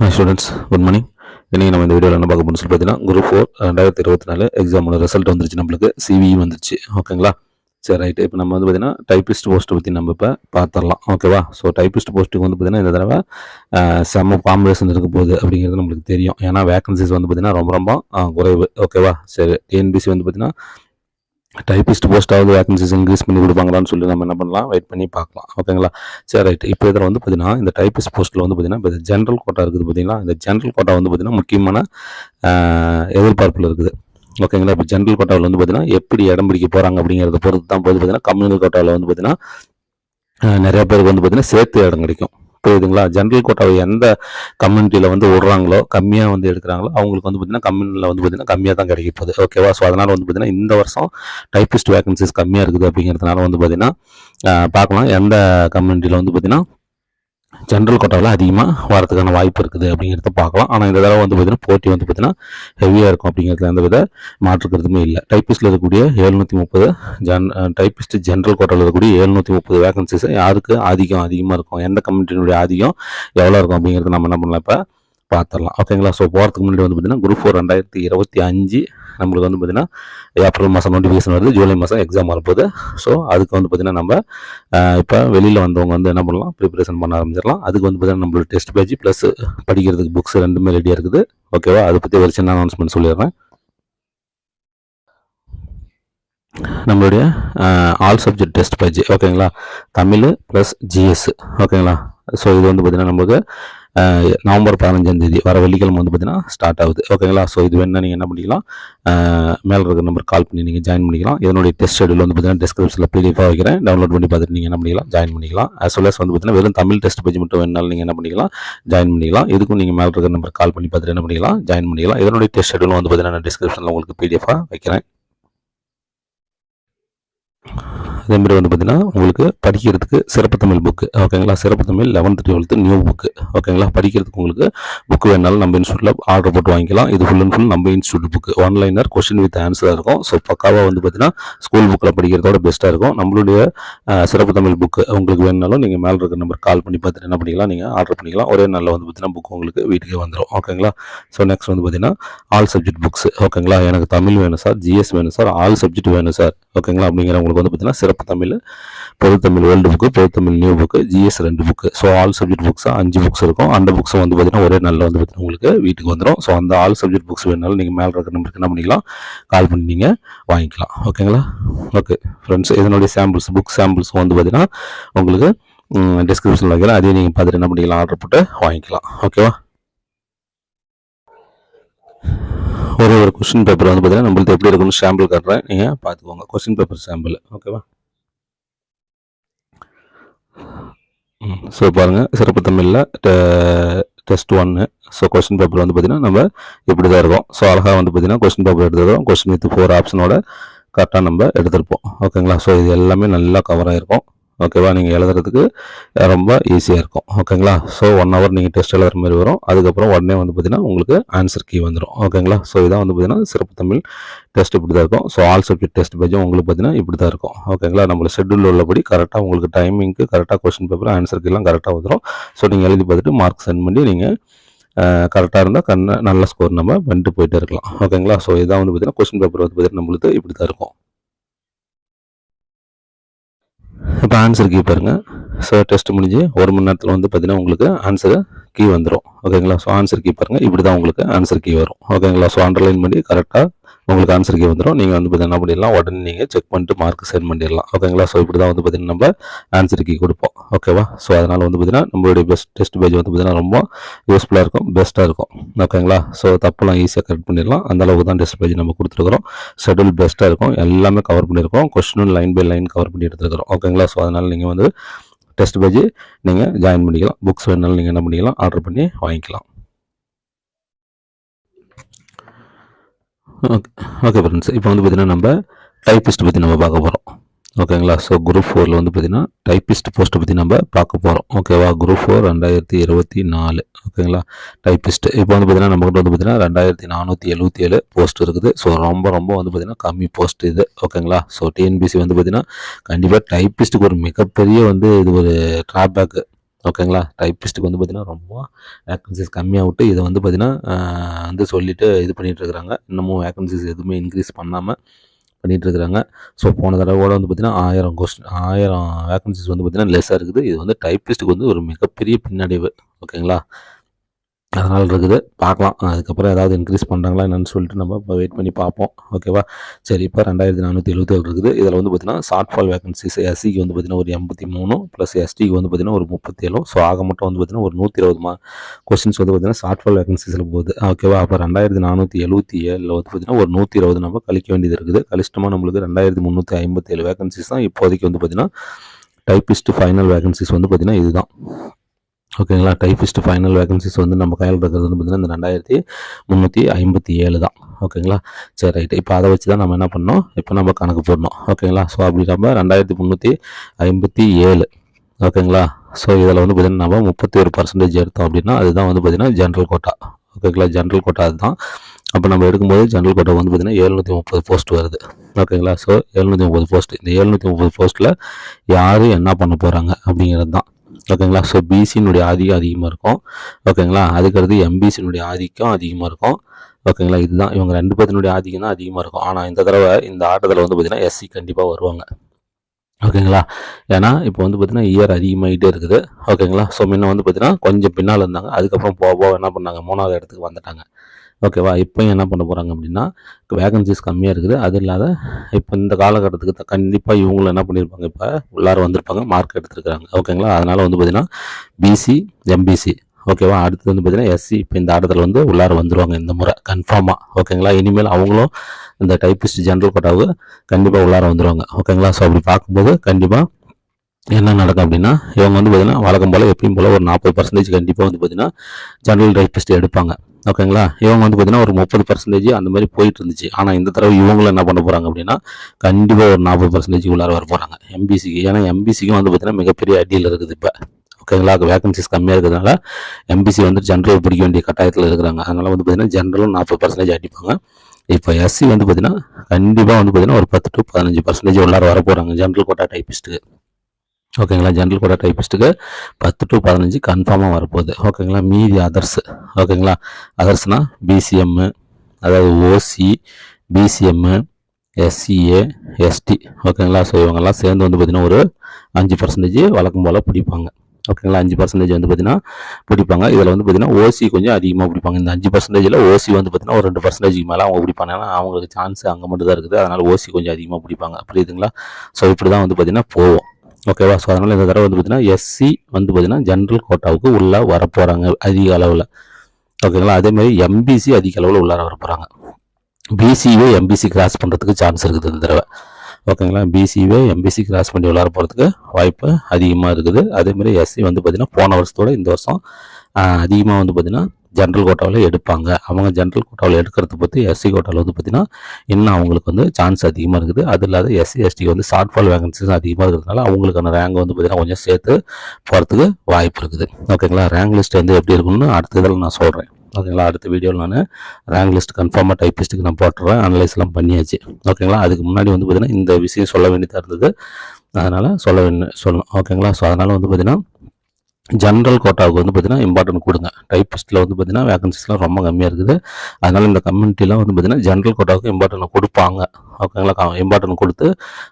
Hi students good morning இன்றைக்கி நம்ம இந்த வீடியோவில் என்ன பார்க்க போகணும்னு சொல்லி பார்த்தீங்கன்னா குரூப் ஃபோர் ரெண்டாயிரத்தி இருபத்தி நாலு எக்ஸாமோட ரிசல்ட் வந்துருச்சு நம்மளுக்கு. சிவி வந்துருச்சு. ஓகேங்களா சரி ரைட்டு இப்போ நம்ம வந்து பார்த்தீங்கன்னா டைப்பிஸ்ட் போஸ்ட்டை பற்றி நம்ம இப்போ பார்த்துடலாம் ஓகேவா ஸோ டைப்பிஸ்ட் போஸ்ட்டுக்கு வந்து பார்த்தீங்கன்னா இந்த தடவை செம்ம காம்படிஷன் இருக்க போகுது அப்படிங்கிறது நம்மளுக்கு தெரியும். ஏன்னா வேகன்சிஸ் வந்து பார்த்தீங்கன்னா ரொம்ப ரொம்ப குறைவு. ஓகேவா சரி. டிஎன்பிசி வந்து பார்த்தீங்கன்னா டைப்பிஸ்ட் போஸ்ட்டாவது வேகன்சிஸ் இன்க்ரீஸ் பண்ணி கொடுப்பாங்களான்னு சொல்லி நம்ம என்ன பண்ணலாம்? வெயிட் பண்ணி பார்க்கலாம். ஓகேங்களா சரி ரைட் இப்போ இதில் வந்து பார்த்தீங்கன்னா இந்த டைப்பிஸ்ட் போஸ்ட்டில் வந்து பார்த்தீங்கன்னா இப்போ ஜென்ரல் கோட்டா இருக்குது பார்த்தீங்கன்னா இந்த ஜென்ரல் கோட்டா வந்து பார்த்தீங்கன்னா முக்கியமான எதிர்பார்ப்பில் இருக்குது. ஓகேங்களா இப்போ ஜென்ரல் கோட்டாவில் வந்து பார்த்தீங்கன்னா எப்படி இடம் பிடிக்க போகிறாங்க அப்படிங்கிறத பொறுத்து தான் போது பார்த்தீங்கன்னா கம்யூனல் கோட்டாவில் வந்து பார்த்தீங்கன்னா நிறையா நிறைய பேருக்கு வந்து பார்த்தீங்கன்னா சேர்த்து இடம் கிடைக்கும். புரியுதுங்களா? ஜென்ரல் கோட்டாவை எந்த கம்யூனிட்டியில் வந்து விடுறாங்களோ கம்மியாக வந்து எடுக்கிறாங்களோ அவங்களுக்கு வந்து பார்த்தீங்கன்னா கம்யூனியில் வந்து பார்த்தீங்கன்னா கம்மியாக தான் கிடைக்க போகுது. ஓகேவா ஸோ அதனால் வந்து பார்த்தீங்கன்னா இந்த வருஷம் டைப்பிஸ்ட் வேகன்சிஸ் கம்மியாக இருக்குது அப்படிங்கிறதுனால வந்து பார்த்தீங்கன்னா பார்க்கலாம். எந்த கம்யூனிட்டியில் வந்து பார்த்தீங்கன்னா ஜென்ரல் கோட்டாவில் அதிகமாக வரதுக்கான வாய்ப்பு இருக்குது அப்படிங்கிறத பார்க்கலாம். ஆனால் இந்த தடவை வந்து பார்த்திங்கன்னா போட்டி வந்து பார்த்திங்கன்னா ஹெவியாக இருக்கும் அப்படிங்கிறதுல எந்த வித மாற்றுக்கிறதுமே இல்லை. டைப்பிஸ்டில் இருக்கக்கூடிய எழுநூற்றி முப்பது ஜன் டைப்பிஸ்ட் ஜென்ரல் கோட்டாவில் இருக்கக்கூடிய எழுநூற்றி முப்பது வேகன்சிஸ் யாருக்கு ஆதிக்கம் அதிகமாக இருக்கும்? எந்த கம்யூனிட்டியினுடைய ஆதிக்கம் எவ்வளோ இருக்கும் அப்படிங்கிறது நம்ம என்ன பண்ணலாம் இப்போ பார்த்துடலாம். ஓகேங்களா ஸோ போகிறதுக்கு முன்னாடி வந்து பார்த்தீங்கன்னா குரூப் ஃபோர் ரெண்டாயிரத்தி இருபத்தி அஞ்சு நம்மளுக்கு வந்து பார்த்தீங்கன்னா ஏப்ரல் மாதம் நோட்டிஃபிகேஷன் வருது ஜூலை மாதம் எக்ஸாம் வரப்போகுது. ஸோ அதுக்கு வந்து பார்த்திங்கன்னா நம்ம இப்போ வெளியில் வந்தவங்க வந்து என்ன பண்ணலாம் ப்ரிப்பரேஷன் பண்ண ஆரம்பிச்சிடலாம். அதுக்கு வந்து பார்த்தீங்கன்னா நம்மளோட டெஸ்ட் பேஜ் ப்ளஸ் படிக்கிறதுக்கு புக்ஸ் ரெண்டுமே ரெடியாக இருக்குது. ஓகேவா அதை பற்றி ஒரு சின்ன அனௌன்ஸ்மெண்ட் சொல்லிடுறேன். நம்மளுடைய ஆல் சப்ஜெக்ட் டெஸ்ட் பேஜ் ஓகேங்களா தமிழ் ப்ளஸ் ஜிஎஸ் ஓகேங்களா ஸோ இது வந்து பார்த்திங்கன்னா நமக்கு நவம்பர் பதினஞ்சாம் தேதி வர வெள்ளிக்கிழமை வந்து பார்த்தீங்கன்னா ஸ்டார்ட் ஆகுது. ஓகேங்களா ஸோ இது வேணா நீங்கள் என்ன பண்ணிக்கலாம்? மேலே இருக்கிற நம்பர் கால் பண்ணி நீங்கள் ஜாயின் பண்ணிக்கலாம். இதனுடைய டெஸ்ட் ஷெடியூல் வந்து பார்த்தீங்கன்னா டிஸ்கிரிப்ஷனில் பிடிஎஃபாக வைக்கிறேன். டவுன்லோட் பண்ணி பார்த்துட்டு நீங்கள் என்ன பண்ணிக்கலாம்? ஜாயின் பண்ணிக்கலாம். அஸ் well வந்து பார்த்தீங்கன்னா வெறும் தமிழ் டெஸ்ட் பேஜ் மட்டும் வேணாலும் நீங்கள் என்ன பண்ணிக்கலாம்? ஜாயின் பண்ணிக்கலாம். இதுக்கும் நீங்கள் மேலே இருக்கிற நம்பர் கால் பண்ணி பார்த்துட்டு என்ன பண்ணிக்கலாம்? ஜாயின் பண்ணிக்கலாம். இதனுடைய டெஸ்ட் ஷெடியூல் வந்து பார்த்தீங்கன்னா நான் டிஸ்கிரிப்ஷனில் உங்களுக்கு பிடிஎஃபாக வைக்கிறேன். அதே மாதிரி வந்து பார்த்திங்கன்னா உங்களுக்கு படிக்கிறதுக்கு சிறப்பு தமிழ் புக்கு ஓகேங்களா சிறப்பு Tamil eleventh twelfth new book ஓகேங்களா படிக்கிறதுக்கு உங்களுக்கு புக்கு வேணாலும் நம்ம இன்ஸ்டியூட்டில் ஆர்டர் போட்டு வாங்கிக்கலாம். இது ஃபுல் அண்ட் ஃபுல் நம்ம institute book one liner question with ஆன்சராக இருக்கும். ஸோ பக்காவாக வந்து பார்த்திங்கன்னா ஸ்கூல் புக்கில் படிக்கிறதோட பெஸ்ட்டாக இருக்கும். நம்மளுடைய சிறப்பு தமிழ் புக்கு உங்களுக்கு வேணுனாலும் நீங்கள் மேலே இருக்கிற நம்பர் கால் பண்ணி பார்த்துட்டு என்ன பண்ணிக்கலாம் நீங்கள் ஆர்டர் பண்ணிக்கலாம். ஒரே நாளில் வந்து பார்த்திங்கன்னா புக் உங்களுக்கு வீட்டுக்கே வந்துடும் ஓகேங்களா ஸோ நெக்ஸ்ட் வந்து பார்த்தீங்கன்னா ஆல் சப்ஜெக்ட் புக்ஸ் ஓகேங்களா எனக்கு தமிழ் வேணும் சார் ஜிஎஸ் வேணும் சார் ஆல் சப்ஜெக்ட் வேணும் சார் ஓகேங்களா அப்படிங்கிறவங்களுக்கு வந்து பார்த்தீங்கன்னா சிறப்பு தமிழ் பொது தமிழ் வேர்ல்டு புக்கு பொது தமிழ் நியூ புக்கு ஜிஎஸ் ரெண்டு புக்கு ஸோ ஆல் சப்ஜெக்ட் புக்ஸாக அஞ்சு புக்ஸ் இருக்கும். அந்த புக்ஸ் வந்து பார்த்தீங்கன்னா ஒரே நாளில் வந்து பார்த்தீங்கன்னா உங்களுக்கு வீட்டுக்கு வந்துடும் ஸோ அந்த ஆல் சப்ஜெக்ட் புக்ஸ் வேணாலும் நீங்கள் மேலே இருக்கிற நம்பருக்கு என்ன பண்ணிக்கலாம்? கால் பண்ணி நீங்கள் வாங்கிக்கலாம். ஓகேங்களா ஓகே ஃப்ரெண்ட்ஸ் இதனுடைய சாம்பிள்ஸ் புக் சாம்பிள்ஸ் வந்து பார்த்தீங்கன்னா உங்களுக்கு டிஸ்கிரிப்ஷனில் வைக்கிறேன் அதையும் நீங்கள் பார்த்துட்டு என்ன பண்ணிக்கலாம்? ஆர்டர் போட்டு வாங்கிக்கலாம். ஓகேவா ஒரே ஒரு கொஸ்டின் பேப்பர் வந்து பார்த்தீங்கன்னா நம்மளுக்கு எப்படி இருக்குன்னு சாம்பிள் காட்டுறேன். நீங்கள் பார்த்துக்கோங்க. கொஸ்டின் பேப்பர் சாம்பிள் ஓகேவா ஸோ பாருங்கள் சிறப்பு தமிழில் டெஸ்ட் ஒன்று ஸோ கொஸ்டின் பேப்பர் வந்து பார்த்தீங்கன்னா நம்ம இப்படி தான் இருக்கும். ஸோ அழகாக வந்து பார்த்தீங்கன்னா கொஸ்டின் பேப்பர் எடுத்துருக்கோம் கொஸ்டின் வித் ஃபோர் ஆப்ஷனோட கரெக்டாக நம்ம எடுத்திருப்போம். ஓகேங்களா ஸோ இது எல்லாமே நல்லா கவர் ஆகிருக்கும் ஓகேவா நீங்கள் எழுதுறதுக்கு ரொம்ப ஈஸியாக இருக்கும். ஓகேங்களா ஸோ ஒன் ஹவர் நீங்கள் டெஸ்ட் எழுதுற மாதிரி வரும். அதுக்கப்புறம் உடனே வந்து பார்த்தீங்கன்னா உங்களுக்கு ஆன்சர் கீ வந்துடும் ஓகேங்களா ஸோ இதான் வந்து பார்த்தீங்கன்னா சிறப்பு தமிழ் டெஸ்ட் இப்படி தான் இருக்கும் ஸோ ஆல் சப்ஜெக்ட் டெஸ்ட் பேஜும் உங்களுக்கு பார்த்தீங்கன்னா இப்படி தான் இருக்கும் ஓகேங்களா நம்மளோட ஷெட்யூல் உள்ளபடி கரெக்டாக உங்களுக்கு டைமிங்க்கு கரெக்டாக கொஸ்டின் பேப்பர் ஆன்சர் கீலாம் கரெக்டாக வந்துடும் ஸோ நீங்கள் எழுதி பார்த்துட்டு மார்க் சென்ட் பண்ணி நீங்கள் கரெக்டாக இருந்தால் கண்ண நல்ல ஸ்கோர் நம்ம பண்ணிட்டு போயிட்டே இருக்கலாம். ஓகேங்களா ஸோ இதான் வந்து பார்த்தீங்கன்னா கொஸ்டின் பேப்பர் வந்து பார்த்தீங்கன்னா நம்மளுக்கு இப்படி தான் இருக்கும். இப்போ ஆன்சர் கீ பாருங்க. ஸோ டெஸ்ட் முடிஞ்சு ஒரு மணி நேரத்தில் வந்து பார்த்தீங்கன்னா உங்களுக்கு ஆன்சர் கீ வந்துடும் ஓகேங்களா ஸோ ஆன்சர் கீ பாருங்க. இப்படி தான் உங்களுக்கு ஆன்சர் கீ வரும். ஓகேங்களா ஸோ அண்டர்லைன் பண்ணி கரெக்டாக உங்களுக்கு ஆன்சர் கே வந்துடும் நீங்கள் வந்து பார்த்தீங்கன்னா என்ன பண்ணிடலாம்? உடனே நீங்கள் செக் பண்ணிட்டு மார்க் சென்ட் பண்ணிடலாம். ஓகேங்களா? ஸோ இப்படி தான் வந்து பார்த்தீங்கன்னா நம்ம ஆன்சர் கீ கொடுப்போம். ஓகேவா? ஸோ அதனால் வந்து பார்த்தீங்கன்னா நம்மளுடைய பெஸ்ட் டெஸ்ட் பேஜ் வந்து பார்த்தீங்கன்னா ரொம்ப யூஸ்ஃபுல்லாக இருக்கும் பெஸ்ட்டாக இருக்கும். ஓகேங்களா? ஸோ தப்பெல்லாம் ஈஸியாக கரெக்ட் பண்ணிடலாம். அந்த அளவுக்கு தான் டெஸ்ட் பேஜ் நம்ம கொடுத்துருக்குறோம். ஷெடியூல் பெஸ்ட்டாக இருக்கும். எல்லாமே கவர் பண்ணியிருக்கோம் கொஸ்டினும் லைன் பை லைன் கவர் பண்ணி எடுத்துருக்கிறோம் ஓகேங்களா? ஸோ அதனால் நீங்கள் வந்து டெஸ்ட் பேஜ் நீங்கள் ஜாயின் பண்ணிக்கலாம். புக்ஸ் வேணாலும் நீங்கள் என்ன பண்ணிக்கலாம்? ஆர்டர் பண்ணி வாங்கிக்கலாம். ஓகே ஓகே ஃப்ரெண்ட்ஸ் இப்போ வந்து பார்த்திங்கன்னா நம்ம டைப்பிஸ்ட் பற்றி நம்ம பார்க்க போகிறோம் ஓகேங்களா ஸோ குரூப் ஃபோரில் வந்து பார்த்திங்கன்னா டைப்பிஸ்ட் போஸ்ட்டை பற்றி நம்ம பார்க்க போகிறோம் ஓகேவா குரூப் ஃபோர் ரெண்டாயிரத்தி இருபத்தி நாலு. ஓகேங்களா டைப்பிஸ்ட் இப்போ வந்து பார்த்தீங்கன்னா நம்மகிட்ட வந்து பார்த்தீங்கன்னா ரெண்டாயிரத்தி நானூற்றி எழுபத்தி ஏழு போஸ்ட் இருக்குது. ஸோ ரொம்ப ரொம்ப வந்து பார்த்திங்கன்னா கம்மி போஸ்ட் இது. ஓகேங்களா ஸோ டிஎன்பிசி வந்து பார்த்திங்கன்னா கண்டிப்பாக டைப்பிஸ்ட்டுக்கு ஒரு மிகப்பெரிய வந்து இது ஒரு ட்ராபேக்கு ஓகேங்களா? டைப்பிஸ்ட்டுக்கு வந்து பார்த்தீங்கன்னா ரொம்ப வேக்கன்சிஸ் கம்மியாக விட்டு இதை வந்து பார்த்திங்கன்னா வந்து சொல்லிட்டு இது பண்ணிகிட்டு இருக்கிறாங்க. இன்னமும் வேக்கன்சிஸ் எதுவுமே இன்க்ரீஸ் பண்ணாமல் பண்ணிட்டு இருக்கிறாங்க. ஸோ போன தடவோட வந்து பார்த்திங்கன்னா ஆயிரம் கொஸ்டின் ஆயிரம் வேக்கன்சிஸ் வந்து பார்த்திங்கன்னா லெஸ்ஸாக இருக்குது. இது வந்து டைப்பிஸ்ட்டுக்கு வந்து ஒரு மிகப்பெரிய பின்னடைவு. ஓகேங்களா? அதனால் இருக்குது பார்க்கலாம். அதுக்கப்புறம் ஏதாவது இன்க்ரீஸ் பண்ணுறாங்களா என்னென்னு சொல்லிட்டு நம்ம இப்போ வெயிட் பண்ணி பார்ப்போம். ஓகேவா சரி இப்போ ரெண்டாயிரத்தி நானூற்றி எழுபத்தேழு இருக்குது. இதில் வந்து பார்த்தீங்கன்னா ஷார்ட் ஃபால் வேகன்சிஸ் எஸ்சிக்கு வந்து பார்த்தீங்கன்னா ஒரு எண்பத்தி மூணு ப்ளஸ் எஸ்டிக்கு வந்து பார்த்தீங்கன்னா ஒரு முப்பத்தேழும் ஸோ ஆக மட்டும் வந்து பார்த்தீங்கன்னா ஒரு நூற்றி இருபது மா கொஸ்டின்ஸ் வந்து பார்த்தீங்கன்னா ஷார்ட் ஃபால் வேகன்சிஸில் போகுது. ஓகேவா அப்போ ரெண்டாயிரத்தி நானூற்றி எழுபத்தி ஏழில் வந்து பார்த்தீங்கன்னா ஒரு நூற்றி இருபது நம்ம கழிக்க வேண்டியது இருக்குது. கலிஷ்டமாக நம்மளுக்கு? ரெண்டாயிரத்தி முந்நூற்றி ஐம்பத்தேழு வேகன்சிஸ் தான் இப்போதைக்கு வந்து பார்த்திங்கன்னா டைப்பிஸ்ட் ஃபைனல் வேகன்சிஸ் வந்து பார்த்தீங்கன்னா இதுதான். ஓகேங்களா? டைப்பிஸ்ட் ஃபைனல் வேகன்சிஸ் வந்து நம்ம கையில் இருக்கிறது வந்து பார்த்தீங்கன்னா இந்த ரெண்டாயிரத்தி முந்நூற்றி ஐம்பத்தி ஏழு தான். ஓகேங்களா? சரி ரைட்டு இப்போ அதை வச்சு தான் நம்ம என்ன பண்ணோம் இப்போ நம்ம கணக்கு போடணும். ஓகேங்களா? ஸோ அப்படி நம்ம ரெண்டாயிரத்தி முந்நூற்றி ஐம்பத்தி ஏழு. ஓகேங்களா? ஸோ இதில் வந்து பார்த்தீங்கன்னா நம்ம முப்பத்தி ஒரு பர்சன்டேஜ் எடுத்தோம் அப்படின்னா அதுதான் வந்து பார்த்தீங்கன்னா ஜென்ரல் கோட்டா ஓகேங்களா? ஜென்ரல் கோட்டா அதுதான். அப்போ நம்ம எடுக்கும்போது ஜென்ரல் கோட்டா வந்து பார்த்திங்கன்னா எழுநூற்றி முப்பது போஸ்ட் வருது. ஓகேங்களா? ஸோ எழுநூற்றி முப்பது போஸ்ட் இந்த எழுநூற்றி முப்பது போஸ்ட்டில் யார் என்ன பண்ண போகிறாங்க அப்படிங்கிறது தான் ஓகேங்களா? ஸோ பிசியினுடைய ஆதிக்கம் அதிகமாக இருக்கும். ஓகேங்களா? அதுக்கடுத்து எம்பிசியினுடைய ஆதிக்கம் அதிகமாக இருக்கும். ஓகேங்களா? இதுதான் இவங்க ரெண்டு பேர்த்தினுடைய ஆதிக்கம் தான் அதிகமாக இருக்கும். ஆனால் இந்த தடவை இந்த ஆட்டத்தில் வந்து பார்த்திங்கன்னா எஸ்சி கண்டிப்பாக வருவாங்க. ஓகேங்களா? ஏன்னா இப்போ வந்து பார்த்தீங்கன்னா இயர் அதிகமாகிட்டே இருக்குது. ஓகேங்களா? ஸோ முன்ன வந்து பார்த்தீங்கன்னா கொஞ்சம் பின்னால் இருந்தாங்க. அதுக்கப்புறம் போக போக என்ன பண்ணாங்க? மூணாவது இடத்துக்கு வந்துட்டாங்க. ஓகேவா இப்போயும் என்ன பண்ண போகிறாங்க அப்படின்னா வேகன்சிஸ் கம்மியாக இருக்குது. அது இல்லாத இப்போ இந்த காலகட்டத்துக்கு கண்டிப்பாக இவங்களும் என்ன பண்ணியிருப்பாங்க இப்போ உள்ளார வந்திருப்பாங்க மார்க் எடுத்துருக்காங்க ஓகேங்களா அதனால் வந்து பார்த்தீங்கன்னா பிசி எம்பிசி ஓகேவா அடுத்து வந்து பார்த்தீங்கன்னா எஸ்சி இப்போ இந்த ஆட்டத்தில் வந்து உள்ளார வந்துருவாங்க இந்த முறை. கன்ஃபார்மாக ஓகேங்களா இனிமேல் அவங்களும் இந்த டைப்பிஸ்ட் ஜென்ரல் கோட்டாவுக்கு கண்டிப்பாக உள்ளார வந்துருவாங்க. ஓகேங்களா ஸோ அப்படி பார்க்கும்போது கண்டிப்பாக என்ன நடக்கும் அப்படின்னா இவங்க வந்து பார்த்தீங்கன்னா வழக்கம் போல் எப்பயும் போல் ஒரு நாற்பது பர்சன்டேஜ் கண்டிப்பாக வந்து பார்த்தீங்கன்னா ஜென்ரல் டைப்பிஸ்ட் எடுப்பாங்க. ஓகேங்களா? இவங்க வந்து பார்த்தீங்கன்னா ஒரு முப்பது பர்சன்டேஜ் அந்த மாதிரி போயிட்டு இருந்துச்சு ஆனால் இந்த தடவை இவங்களும் என்ன பண்ண போகிறாங்க அப்படின்னா கண்டிப்பாக ஒரு நாற்பது பர்சன்டேஜ் உள்ளார வர போகிறாங்க எம்பிசிக்கு ஏன்னா எம்பிசிக்கும் வந்து பார்த்தீங்கன்னா மிகப்பெரிய அடியில் இருக்குது இப்போ. ஓகேங்களா? வேகன்சிஸ் கம்மியாக இருக்கிறதுனால எம்பிசி வந்து ஜென்ரல் பிடிக்க வேண்டிய கட்டாயத்தில் இருக்கிறாங்க. அதனால் வந்து பார்த்தீங்கன்னா ஜென்ரலும் நாற்பது பர்சன்டேஜ் அடிப்பாங்க. இப்போ எஸ்சி வந்து பார்த்தீங்கன்னா கண்டிப்பாக வந்து பார்த்தீங்கன்னா ஒரு பத்து டு பதினஞ்சு பர்சன்டேஜ் உள்ளார வர போகிறாங்க ஜென்ரல் கோட்டா டைப்பிஸ்ட்டுக்கு ஓகேங்களா? ஜென்ரல் கூட டைப்பிஸ்ட்டுக்கு பத்து டு பதினஞ்சு கன்ஃபார்மாக வரப்போகுது. ஓகேங்களா? மீதி அதர்ஸ் ஓகேங்களா? அதர்ஸ்னால் பிசிஎம்மு அதாவது ஓசி பிசிஎம்மு எஸ்சிஏ எஸ்டி ஓகேங்களா? ஸோ இவங்கெல்லாம் சேர்ந்து வந்து பார்த்திங்கன்னா ஒரு அஞ்சு பர்சன்டேஜ் வழக்கம் போல் பிடிப்பாங்க. ஓகேங்களா? அஞ்சு பர்சன்டேஜ் வந்து பார்த்தீங்கன்னா பிடிப்பாங்க. இதில் வந்து பார்த்தீங்கன்னா ஓசி கொஞ்சம் அதிகமாக பிடிப்பாங்க. இந்த அஞ்சு பர்சன்டேஜில் ஓசி வந்து பார்த்தீங்கன்னா ஒரு ரெண்டு பர்சன்டேஜ்க்கு மேலே அவங்க பிடிப்பாங்க. ஏன்னா அவங்களுக்கு சான்ஸ் அங்கே மட்டும் தான் இருக்குது. அதனால் ஓசி கொஞ்சம் அதிகமாக பிடிப்பாங்க. புரியுதுங்களா? ஸோ இப்படி தான் வந்து பார்த்தீங்கன்னா போவோம். ஓகேவா ஸோ அதனால் இந்த தடவை வந்து பார்த்தீங்கன்னா எஸ்சி வந்து பார்த்தீங்கன்னா ஜென்ரல் கோட்டாவுக்கு உள்ளே வர போகிறாங்க அதிக அளவில். ஓகேங்களா அதேமாதிரி எம்பிசி அதிக அளவில் உள்ளார வர போகிறாங்க பிசிவே எம்பிசி கிராஸ் பண்ணுறதுக்கு சான்ஸ் இருக்குது இந்த தடவை. ஓகேங்களா பிசிவே எம்பிசி கிராஸ் பண்ணி உள்ளார போகிறதுக்கு வாய்ப்பு அதிகமாக இருக்குது. அதேமாதிரி எஸ்சி வந்து பார்த்திங்கன்னா போன வருஷத்தோட இந்த வருஷம் அதிகமாக வந்து பார்த்திங்கன்னா ஜென்ரல் கோட்டாவில் எடுப்பாங்க. அவங்க ஜென்ரல் கோட்டாவில் எடுக்கிறத பற்றி எஸ்சி கோட்டாவில் வந்து பார்த்திங்கன்னா இன்னும் அவங்களுக்கு வந்து சான்ஸ் அதிகமாக இருக்குது. அது இல்லாத எஸ்சி எஸ்டிக்கு வந்து ஷார்ட் ஃபால் வேகன்சிஸ் அதிகமாக இருக்கிறதுனால அவங்களுக்கான ரேங்க் வந்து பார்த்திங்கன்னா கொஞ்சம் சேர்த்து போகிறதுக்கு வாய்ப்பு இருக்குது. ஓகேங்களா ரேங்க் லிஸ்ட் வந்து எப்படி இருக்குன்னு அடுத்த இதில் நான் சொல்கிறேன் ஓகேங்களா அடுத்த வீடியோவில் நான் ரேங்க் லிஸ்ட் கன்ஃபார்மாக டைப்பிஸ்ட்டுக்கு நான் போட்டுறேன். அனலைஸ்லாம் பண்ணியாச்சு. ஓகேங்களா அதுக்கு முன்னாடி வந்து பார்த்திங்கன்னா இந்த விஷயம் சொல்ல வேண்டியதாக இருந்தது. அதனால் சொல்ல வேண்டிய சொல்லணும். ஓகேங்களா ஸோ அதனால் வந்து பார்த்திங்கன்னா ஜென்ரல் கோட்டாவுக்கு வந்து பார்த்தீங்கன்னா இம்பார்ட்டன்ட் கொடுங்க. டைப்பிஸ்ட்டில் வந்து பார்த்தீங்கன்னா வேகன்சிஸ்லாம் ரொம்ப கம்மியாக இருக்குது. அதனால் இந்த கம்யூனிட்டிலாம் வந்து பார்த்தீங்கன்னா ஜென்ரல் கோட்டாவுக்கு இம்பார்ட்டன்ட் கொடுப்பாங்க. ஓகேங்களா இம்பார்ட்டன்ட் கொடுத்து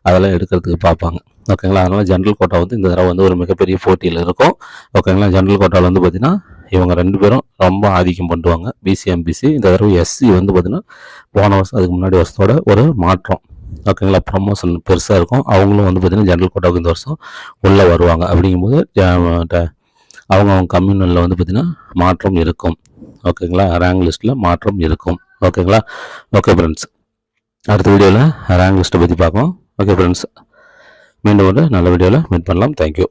அதெல்லாம் எடுக்கிறதுக்கு பார்ப்பாங்க. ஓகேங்களா அதனால் ஜென்ரல் கோட்டா வந்து இந்த தடவை வந்து ஒரு மிகப்பெரிய போட்டியில் இருக்கும். ஓகேங்களா ஜென்ரல் கோட்டாவில் வந்து பார்த்தீங்கன்னா இவங்க ரெண்டு பேரும் ரொம்ப ஆதிக்கம் பண்ணுவாங்க பிசி எம்பிசி இந்த தடவை எஸ்சி வந்து பார்த்தீங்கன்னா போன வருஷம் அதுக்கு முன்னாடி வருஷத்தோட ஒரு மாற்றம். ஓகேங்களா ப்ரமோஷன் பெருசாக இருக்கும். அவங்களும் வந்து பார்த்தீங்கன்னா ஜென்ரல் கோட்டாவுக்கு இந்த வருஷம் உள்ளே வருவாங்க. அப்படிங்கும்போது அவங்க அவங்க கம்யூனலில் வந்து பார்த்திங்கன்னா மாற்றம் இருக்கும். ஓகேங்களா ரேங்க் லிஸ்ட்டில் மாற்றம் இருக்கும். ஓகேங்களா ஓகே ஃப்ரெண்ட்ஸ் அடுத்த வீடியோவில் ரேங்க் லிஸ்ட்டை பற்றி பார்க்கலாம். ஓகே ஃப்ரெண்ட்ஸ் மீண்டும் ஒரு நல்ல வீடியோவில் மீட் பண்ணலாம். தேங்க்யூ